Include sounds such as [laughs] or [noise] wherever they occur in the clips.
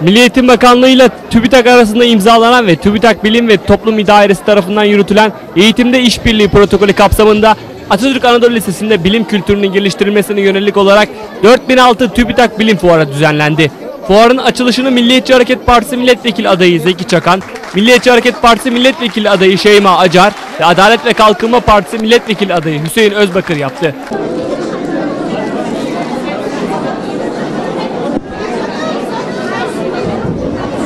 Milli Eğitim Bakanlığı ile TÜBİTAK arasında imzalanan ve TÜBİTAK Bilim ve Toplum İdaresi tarafından yürütülen Eğitimde İşbirliği Protokolü kapsamında Atatürk Anadolu Lisesi'nde bilim kültürünün geliştirilmesine yönelik olarak 4006 TÜBİTAK Bilim Fuarı düzenlendi. Fuarın açılışını Milliyetçi Hareket Partisi Milletvekili adayı Zeki Çakan, Milliyetçi Hareket Partisi Milletvekili adayı Şeyma Acar ve Adalet ve Kalkınma Partisi Milletvekili adayı Hüseyin Özbakır yaptı.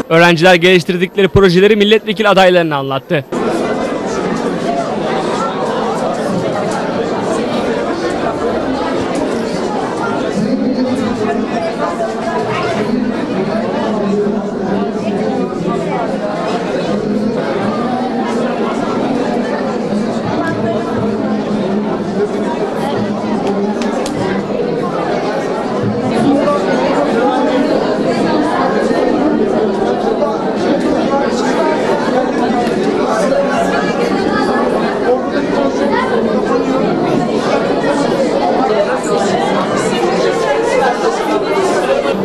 Öğrenciler geliştirdikleri projeleri milletvekili adaylarına anlattı.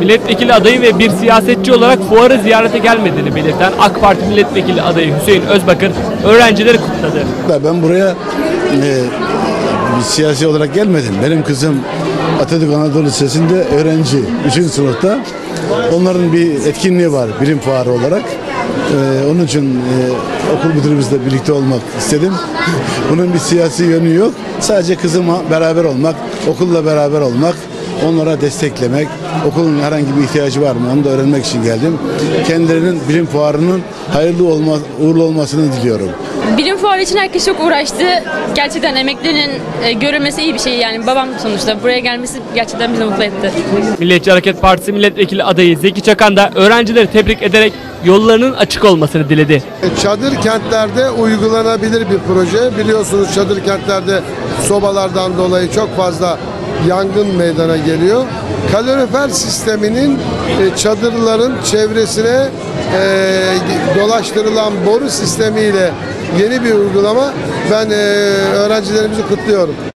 Milletvekili adayı ve bir siyasetçi olarak fuarı ziyarete gelmediğini belirten AK Parti Milletvekili adayı Hüseyin Özbakır öğrencileri kutladı. Ben buraya e, siyasi olarak gelmedim. Benim kızım Atatürk Anadolu Lisesi'nde öğrenci 3. sınıfta. Onların bir etkinliği var bilim fuarı olarak. E, onun için e, okul müdürümüzle birlikte olmak istedim. [laughs] Bunun bir siyasi yönü yok. Sadece kızıma beraber olmak, okulla beraber olmak, onlara desteklemek, okulun herhangi bir ihtiyacı var mı onu da öğrenmek için geldim. Kendilerinin bilim fuarının hayırlı olma, uğurlu olmasını diliyorum. Bilim fuarı için herkes çok uğraştı. Gerçekten emeklerinin e, görülmesi iyi bir şey yani. Babam sonuçta buraya gelmesi gerçekten bizi mutlu etti. Milliyetçi Hareket Partisi Milletvekili adayı Zeki Çakan da öğrencileri tebrik ederek yollarının açık olmasını diledi. Çadır kentlerde uygulanabilir bir proje. Biliyorsunuz çadır kentlerde sobalardan dolayı çok fazla yangın meydana geliyor. Kalorifer sisteminin e, çadırların çevresine e, dolaştırılan boru sistemiyle yeni bir uygulama. Ben e, öğrencilerimizi kutluyorum.